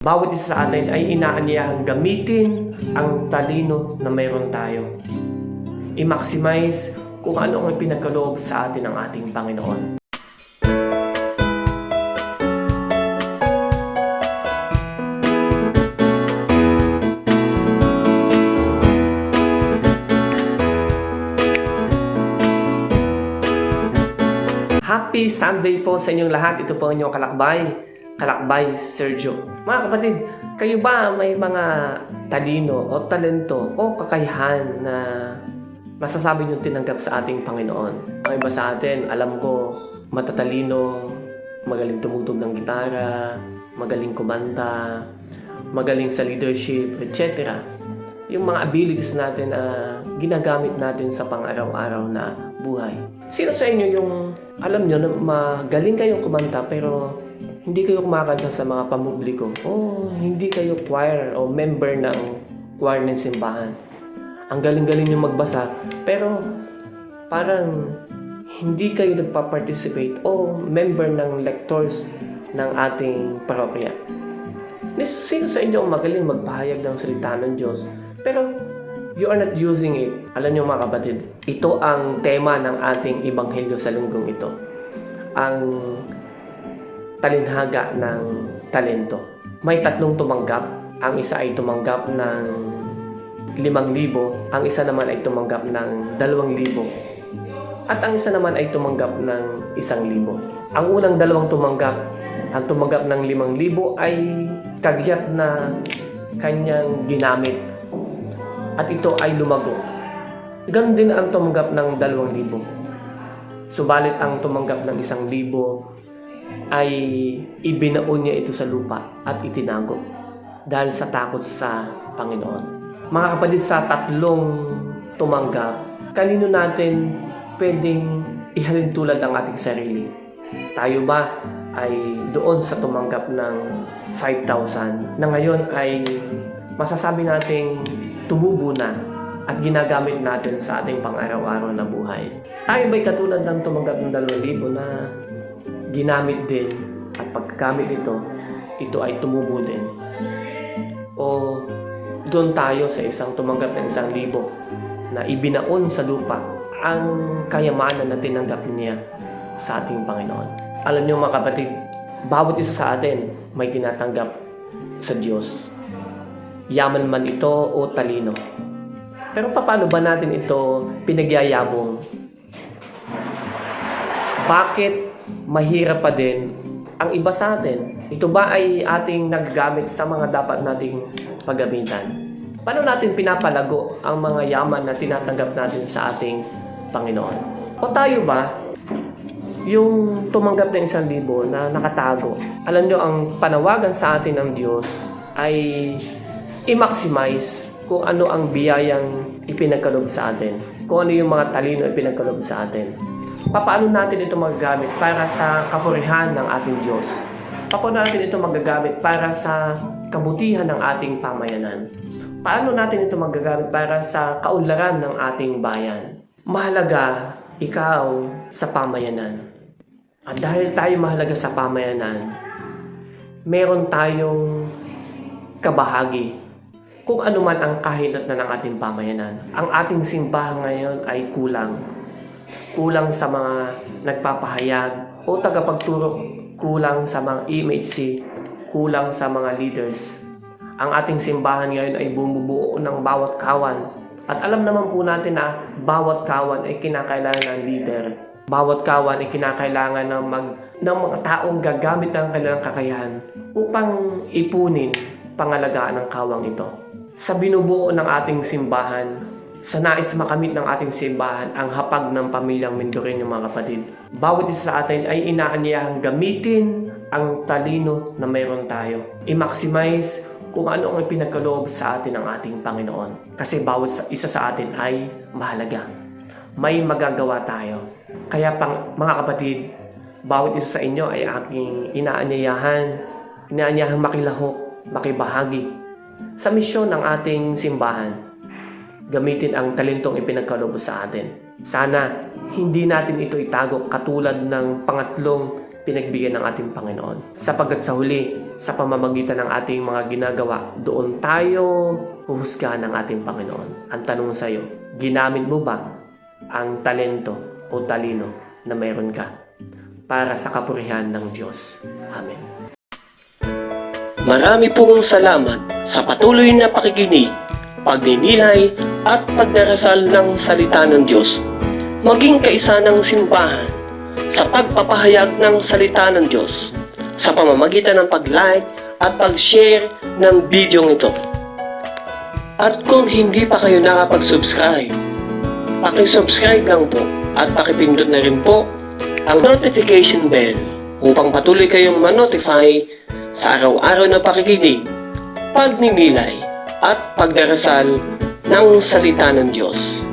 Bawat isa sa atin ay inaanyahang gamitin ang talino na mayroon tayo. I-maximize kung ano ang pinagkaloob sa atin ng ating Panginoon. Happy Sunday po sa inyong lahat. Ito po ang inyong kalakbay. Kalakbay Sergio. Mga kapatid, kayo ba may mga talino o talento o kakayahan na masasabi nyo tinanggap sa ating Panginoon? Ang iba sa atin, alam ko, matatalino, magaling tumutog ng gitara, magaling kumanta, magaling sa leadership, etc. Yung mga abilities natin na ginagamit natin sa pang-araw-araw na buhay. Sino sa inyo yung alam nyo na magaling kayong kumanta pero hindi kayo kumakanta sa mga pamubligo o hindi kayo choir o member ng choir ng simbahan. Ang galing-galing nyo magbasa pero parang hindi kayo nagpa-participate o member ng lectors ng ating parokya. Sino sa inyo ang magaling magpahayag ng salita ng Diyos pero you are not using it. Alam niyo mga kapatid, ito ang tema ng ating ebanghelyo sa linggong ito. Ang talinhaga ng talento. May tatlong tumanggap. Ang isa ay tumanggap ng limang libo. Ang isa naman ay tumanggap ng dalawang libo. At ang isa naman ay tumanggap ng isang libo. Ang unang dalawang tumanggap, ang tumanggap ng limang libo ay kagyat na kanyang ginamit. At ito ay lumago. Ganon din ang tumanggap ng dalawang libo. Subalit ang tumanggap ng isang libo ay ibinaon niya ito sa lupa at itinago dahil sa takot sa Panginoon. Mga kapatid, sa tatlong tumanggap, kanino natin pwedeng ihalin tulad ang ating sarili? Tayo ba ay doon sa tumanggap ng 5,000 na ngayon ay masasabi nating tumubo na at ginagamit natin sa ating pang-araw-araw na buhay? Tayo ba'y katulad ng tumanggap ng 2,000 na ginamit din at pagkagamit nito, ito ay tumubo din. O doon tayo sa isang tumanggap ng isang libo na ibinaon sa lupa ang kayamanan na tinanggap niya sa ating Panginoon. Alam niyo mga kapatid, bawat isa sa atin may tinatanggap sa Diyos. Yaman man ito o talino. Pero paano ba natin ito pinagyayabong? Bakit mahirap pa din ang iba sa atin? Ito ba ay ating naggamit sa mga dapat nating paggamitan? Paano natin pinapalago ang mga yaman na tinatanggap natin sa ating Panginoon? O tayo ba, yung tumanggap ng isang libo na nakatago, alam nyo, ang panawagan sa atin ng Diyos ay i-maximize kung ano ang biyayang ipinagkalob sa atin. Kung ano yung mga talino ipinagkalob sa atin. Paano natin ito magagamit para sa kapurihan ng ating Diyos? Paano natin ito magagamit para sa kabutihan ng ating pamayanan? Paano natin ito magagamit para sa kaunlaran ng ating bayan? Mahalaga ikaw sa pamayanan. At dahil tayo mahalaga sa pamayanan, meron tayong kabahagi kung ano man ang kahinat na ng ating pamayanan. Ang ating simbahan ngayon ay kulang. Kulang sa mga nagpapahayag o tagapagturo. Kulang sa mga MHC. Kulang sa mga leaders. Ang ating simbahan ngayon ay bumubuo ng bawat kawan. At alam naman po natin na bawat kawan ay kinakailangan ng leader. Bawat kawan ay kinakailangan ng, mag, ng mga taong gagamit ng kanilang kakayahan upang ipunin pangalagaan ng kawang ito. Sa binubuo ng ating simbahan, sa nais makamit ng ating simbahan ang hapag ng pamilyang Mendoreño mga kapatid. Bawat isa sa atin ay inaanyahang gamitin ang talino na mayroon tayo. I-maximize kung ano ang pinagkaloob sa atin ng ating Panginoon. Kasi bawat sa- isa sa atin ay mahalaga. May magagawa tayo. Kaya pang, mga kapatid, bawat isa sa inyo ay aking inaanyayahan, inaanyayahan makilahok, makibahagi sa misyon ng ating simbahan gamitin ang talentong ipinagkaloob sa atin. Sana hindi natin ito itago katulad ng pangatlong pinagbigyan ng ating Panginoon. Sapagkat sa huli, sa pamamagitan ng ating mga ginagawa, doon tayo huhusgahan ng ating Panginoon. Ang tanong sa iyo, ginamit mo ba ang talento o talino na mayroon ka para sa kapurihan ng Diyos? Amen. Marami pong salamat sa patuloy na pakikinig, pagninilay at pagdarasal ng salita ng Diyos. Maging kaisa ng simbahan sa pagpapahayag ng salita ng Diyos sa pamamagitan ng pag-like at pag-share ng video ito. At kung hindi pa kayo nakapag-subscribe, paki-subscribe lang po at pakipindot na rin po ang notification bell upang patuloy kayong ma-notify sa araw-araw na pakikinig, pagninilay at pagdarasal ng salita ng Diyos.